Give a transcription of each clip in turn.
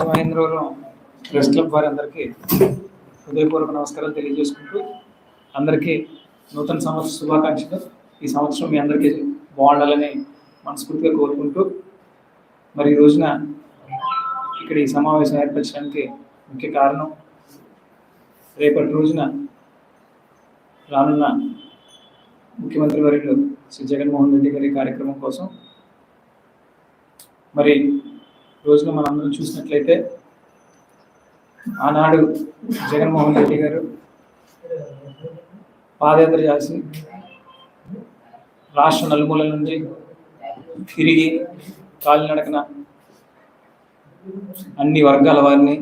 Rajamahendravaram press club వారి అందరికీ హృదయపూర్వక నమస్కారాలు తెలియజేసుకుంటూ అందరికీ నూతన సంవత్సర శుభాకాంక్షలు. ఈ సంవత్సరం మీ అందరికీ బాగుండాలని మనస్ఫూర్తిగా కోరుకుంటూ మరి ఈ రోజున ఇక్కడ ఈ సమావేశం ఏర్పరచడానికి ముఖ్య కారణం రేపటి రోజున రానున్న ముఖ్యమంత్రి వర్యులు శ్రీ జగన్మోహన్ రెడ్డి గారి కార్యక్రమం కోసం మరి రోజున మనందరం చూసినట్లయితే ఆనాడు జగన్మోహన్ రెడ్డి గారు పాదయాత్ర చేసి రాష్ట్ర నలుమూలల నుండి తిరిగి కాలినడకన అన్ని వర్గాల వారిని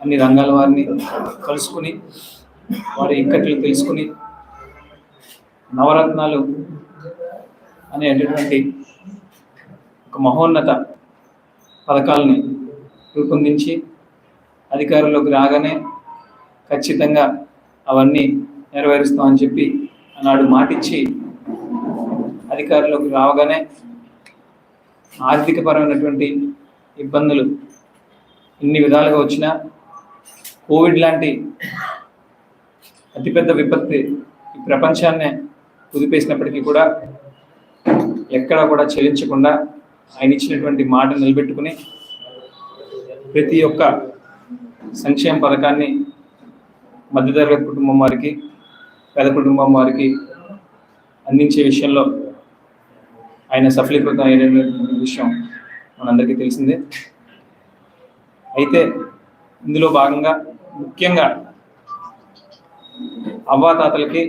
అన్ని రంగాల వారిని కలుసుకుని వారి ఇక్కట్లు తెలుసుకుని నవరత్నాలు అనేటటువంటి ఒక మహోన్నత పథకాలని రూపొందించి అధికారంలోకి రాగానే ఖచ్చితంగా అవన్నీ నెరవేరుస్తామని చెప్పి ఆనాడు మాటిచ్చి అధికారంలోకి రావగానే ఆర్థికపరమైనటువంటి ఇబ్బందులు ఇన్ని విధాలుగా వచ్చినా కోవిడ్ లాంటి అతిపెద్ద విపత్తి ఈ ప్రపంచాన్నే కుదిపేసినప్పటికీ కూడా ఎక్కడా కూడా చెల్లించకుండా ఆయన ఇచ్చినటువంటి మాట నిలబెట్టుకుని ప్రతి ఒక్క సంక్షేమ పథకాన్ని మధ్యతరగతి కుటుంబం వారికి పేద కుటుంబం వారికి అందించే విషయంలో ఆయన సఫలీకృతం అయినటువంటి విషయం మనందరికీ తెలిసిందే. అయితే ఇందులో భాగంగా ముఖ్యంగా అవ్వాతాతలకి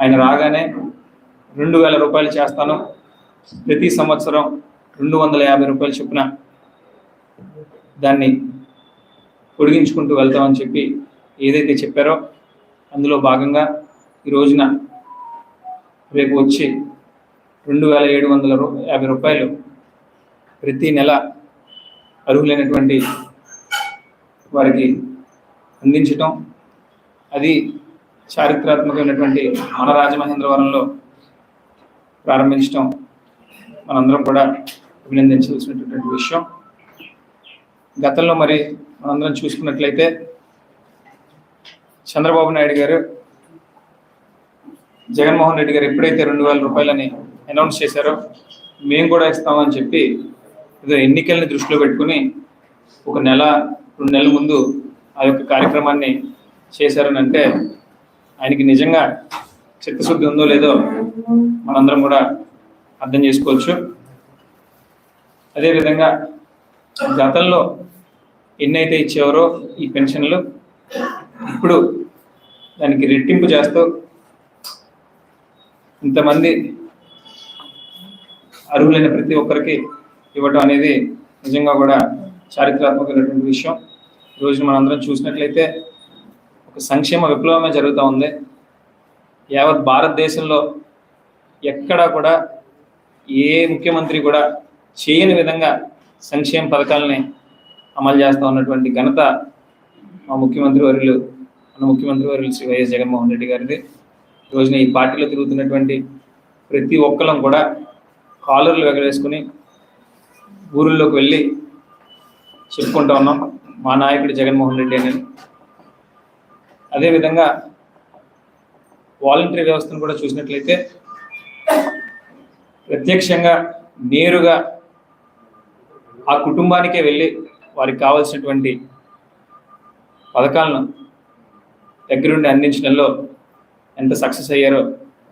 ఆయన రాగానే రెండు వేల రూపాయలు చేస్తాను. ప్రతి సంవత్సరం రెండు వందల యాభై రూపాయలు చొప్పున దాన్ని పొడిగించుకుంటూ వెళ్తామని చెప్పి ఏదైతే చెప్పారో అందులో భాగంగా ఈ రోజున రేపు వచ్చి రెండు వేల ఏడు వందల రూ యాభై రూపాయలు ప్రతి నెల అర్హులైనటువంటి వారికి అందించటం. అది చారిత్రాత్మకమైనటువంటి మన రాజమహేంద్రవరంలో ప్రారంభించటం. మనందరం కూడా అభినందించవలసినటువంటి విషయం. గతంలో మరి మనందరం చూసుకున్నట్లయితే చంద్రబాబు నాయుడు గారు జగన్మోహన్ రెడ్డి గారు ఎప్పుడైతే రెండు వేల రూపాయలని అనౌన్స్ చేశారో మేము కూడా ఇస్తామని చెప్పి ఏదో ఎన్నికల్ని దృష్టిలో పెట్టుకుని ఒక నెల రెండు నెలల ముందు ఆ యొక్క కార్యక్రమాన్ని చేశారని అంటే ఆయనకి నిజంగా చిత్తశుద్ధి ఉందో లేదో మనందరం కూడా అర్థం చేసుకోవచ్చు. అదేవిధంగా గతంలో ఎన్నైతే ఇచ్చేవారో ఈ పెన్షన్లు ఇప్పుడు దానికి రెట్టింపు చేస్తూ ఇంతమంది అర్హులైన ప్రతి ఒక్కరికి ఇవ్వటం అనేది నిజంగా కూడా చారిత్రాత్మకమైనటువంటి విషయం. ఈరోజు మనందరం చూసినట్లయితే ఒక సంక్షేమ విప్లవమే జరుగుతూ ఉంది. యావత్ భారతదేశంలో ఎక్కడా కూడా ఏ ముఖ్యమంత్రి కూడా చేయని విధంగా సంక్షేమ పథకాలని అమలు చేస్తూ ఉన్నటువంటి ఘనత మా ముఖ్యమంత్రి వర్యులు మన ముఖ్యమంత్రి వర్యులు శ్రీ వైఎస్ జగన్మోహన్ రెడ్డి గారిది. రోజున ఈ పార్టీలో తిరుగుతున్నటువంటి ప్రతి ఒక్కరం కూడా కాలర్లు ఎగరేసుకుని ఊరుల్లోకి వెళ్ళి చెప్పుకుంటా ఉన్నాం. మా నాయకుడు జగన్మోహన్ రెడ్డి అని. అదేవిధంగా వాలంటరీ వ్యవస్థను కూడా చూసినట్లయితే ప్రత్యక్షంగా నేరుగా ఆ కుటుంబానికే వెళ్ళి వారికి కావాల్సినటువంటి పథకాలను దగ్గరుండి అందించడంలో ఎంత సక్సెస్ అయ్యారో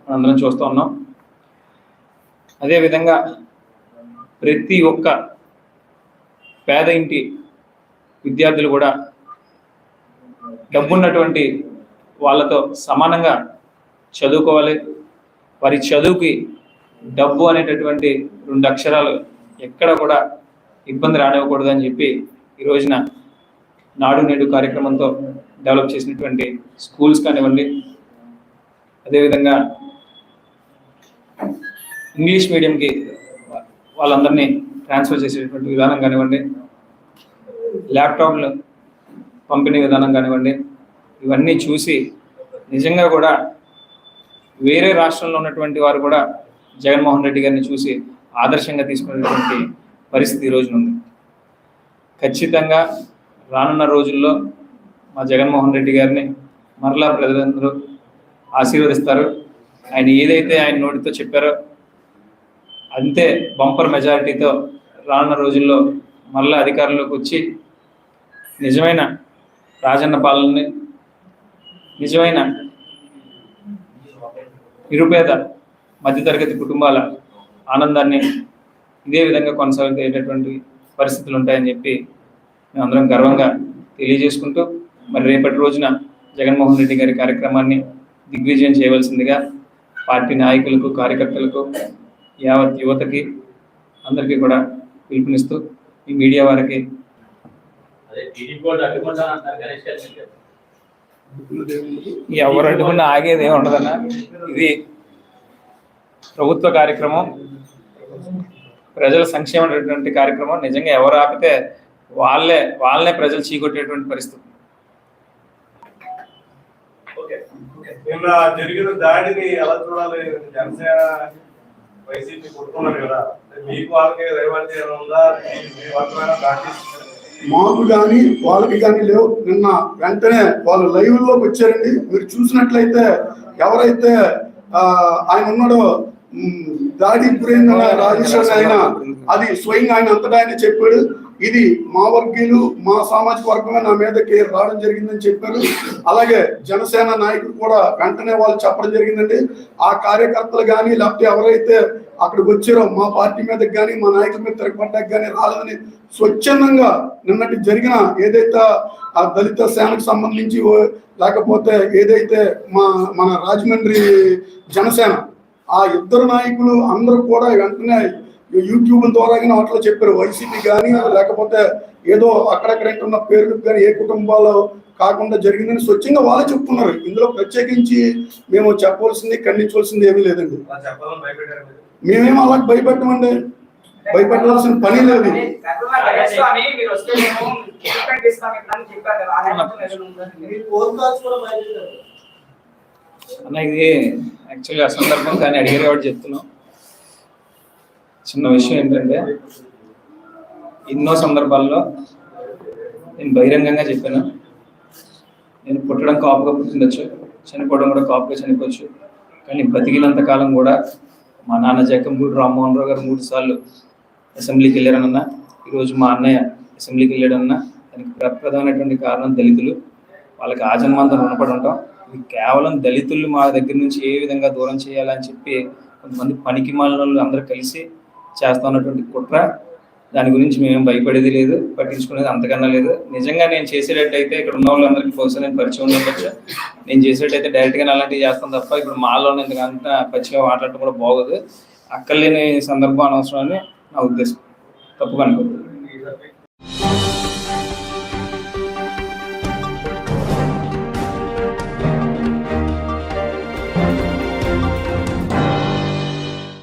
మనందరం చూస్తూ ఉన్నాం. అదేవిధంగా ప్రతి ఒక్క పేద ఇంటి విద్యార్థులు కూడా డబ్బున్నటువంటి వాళ్ళతో సమానంగా చదువుకోవాలి. వారి చదువుకి డబ్బు అనేటటువంటి రెండు అక్షరాలు ఎక్కడ కూడా ఇబ్బంది రానివ్వకూడదు అని చెప్పి ఈ రోజున నాడు నేడు కార్యక్రమంతో డెవలప్ చేసినటువంటి స్కూల్స్ కానివ్వండి అదేవిధంగా ఇంగ్లీష్ మీడియంకి వాళ్ళందరినీ ట్రాన్స్ఫర్ చేసేటువంటి విధానం కానివ్వండి ల్యాప్టాప్లు పంపిణీ విధానం కానివ్వండి ఇవన్నీ చూసి నిజంగా కూడా వేరే రాష్ట్రంలో ఉన్నటువంటి వారు కూడా జగన్మోహన్ రెడ్డి గారిని చూసి ఆదర్శంగా తీసుకునేటువంటి పరిస్థితి ఈ రోజున ఉంది ఖచ్చితంగా రానున్న రోజుల్లో మా జగన్మోహన్ రెడ్డి గారిని మరలా ప్రజలందరూ ఆశీర్వదిస్తారు. ఆయన ఏదైతే ఆయన నోటితో చెప్పారో అంతే బంపర్ మెజారిటీతో రానున్న రోజుల్లో మళ్ళా అధికారంలోకి వచ్చి నిజమైన రాజన్న పాలనని నిజమైన నిరుపేద మధ్యతరగతి కుటుంబాల ఆనందాన్ని ఇదే విధంగా కొనసాగేటటువంటి పరిస్థితులు ఉంటాయని చెప్పి మేమందరం గర్వంగా తెలియజేసుకుంటూ మరి రేపటి రోజున జగన్మోహన్ రెడ్డి గారి కార్యక్రమాన్ని దిగ్విజయం చేయవలసిందిగా పార్టీ నాయకులకు కార్యకర్తలకు యావత్ యువతకి అందరికీ కూడా పిలుపునిస్తూ ఈ మీడియా వారికి. ఎవరు అడ్డుకున్నా ఆగేది ఏమి ఉండదన్న ఇది ప్రభుత్వ కార్యక్రమం ప్రజల సంక్షేమటువంటి కార్యక్రమం నిజంగా ఎవరు ఆపితే వాళ్ళే వాళ్ళనే ప్రజలు చీకొట్టేటువంటి పరిస్థితి. నిన్న జరిగిన దాడిని ఎలా చూడాలి? జనసేన వైసీపీ కొట్టుకున్నారు కదా. మీకు వాళ్ళకి రేవంత్ ఉందా? మీ వర్గమైన దాడి మాకు కానీ వాళ్ళకి కానీ లేవు. నిన్న వెంటనే వాళ్ళు లైవ్లోకి వచ్చారండి. మీరు చూసినట్లయితే ఎవరైతే ఆ, ఆయన ఉన్నాడో దాడికి గురైన రాజేశ్వర అది స్వయంగా ఆయన అంతటా ఆయన చెప్పాడు. ఇది మా వర్గీయులు మా సామాజిక వర్గమే నా మీదకి రావడం జరిగిందని చెప్పారు. అలాగే జనసేన నాయకులు కూడా వెంటనే వాళ్ళు చెప్పడం జరిగిందండి. ఆ కార్యకర్తలు కానీ లేకపోతే ఎవరైతే అక్కడికి వచ్చారో మా పార్టీ మీదకి కానీ మా నాయకుల మీద తిరగబడ్డానికి కానీ రాలేదని స్వచ్ఛందంగా నిన్నటి జరిగిన ఏదైతే ఆ దళిత సేనకు సంబంధించి లేకపోతే ఏదైతే మా మన రాజమండ్రి జనసేన ఆ ఇద్దరు నాయకులు అందరూ కూడా వెంటనే యూట్యూబ్ ద్వారా కానీ అట్లా చెప్పారు. వైసీపీ కానీ లేకపోతే ఏదో అక్కడక్కడ ఉన్న పేర్లకు కానీ ఏ కుటుంబాలు కాకుండా జరిగిందని స్వచ్ఛంగా వాళ్ళే చెప్తున్నారు. ఇందులో ప్రత్యేకించి మేము చెప్పవలసింది ఖండించవలసింది ఏమీ లేదండి. అలా చెప్పాలని భయపెట్టారు మీరు. మేమేం అలా భయపెట్టమండి? భయపెట్టవలసిన పని లేదు. గణేష్ యాక్చువల్గా యాక్చువల్లీ అసందర్భం కానీ అడిగారు కాబట్టి చెప్తున్నాం. చిన్న విషయం ఏంటంటే ఎన్నో సందర్భాల్లో నేను బహిరంగంగా చెప్పాను. నేను పుట్టడం కాపుగా పుట్టిండొచ్చు చనిపోవడం కూడా కాపుగా చనిపోవచ్చు. కానీ బతికినంత కాలం కూడా మా నాన్న జకంపూడి రామ్మోహన్ రావు గారు మూడు సార్లు అసెంబ్లీకి వెళ్ళారనన్నా ఈరోజు మా అన్నయ్య అసెంబ్లీకి వెళ్ళాడన్నా దానికి ప్రధానమైనటువంటి కారణం దళితులు. వాళ్ళకి ఆజన్మాంతం రుణపడి ఉంటాం. కేవలం దళితులు మా దగ్గర నుంచి ఏ విధంగా దూరం చేయాలని చెప్పి కొంతమంది పనికి మాలిన అందరూ కలిసి చేస్తా ఉన్నటువంటి కుట్ర దాని గురించి మేము భయపడేది లేదు పట్టించుకునేది అంతకన్నా లేదు. నిజంగా నేను చేసేటట్టయితే ఇక్కడ ఉన్న వాళ్ళందరికీ బహుశా నేను పరిచయం ఉండొచ్చు. నేను చేసేటట్టయితే డైరెక్ట్గా అలాంటివి చేస్తాను తప్ప ఇప్పుడు మాలో ఇంతకంత పచ్చిగా మాట్లాడటం కూడా బాగోదు. అక్కర్లేని సందర్భం అనవసరం అని నా ఉద్దేశం. తప్పుగా అనుకోదు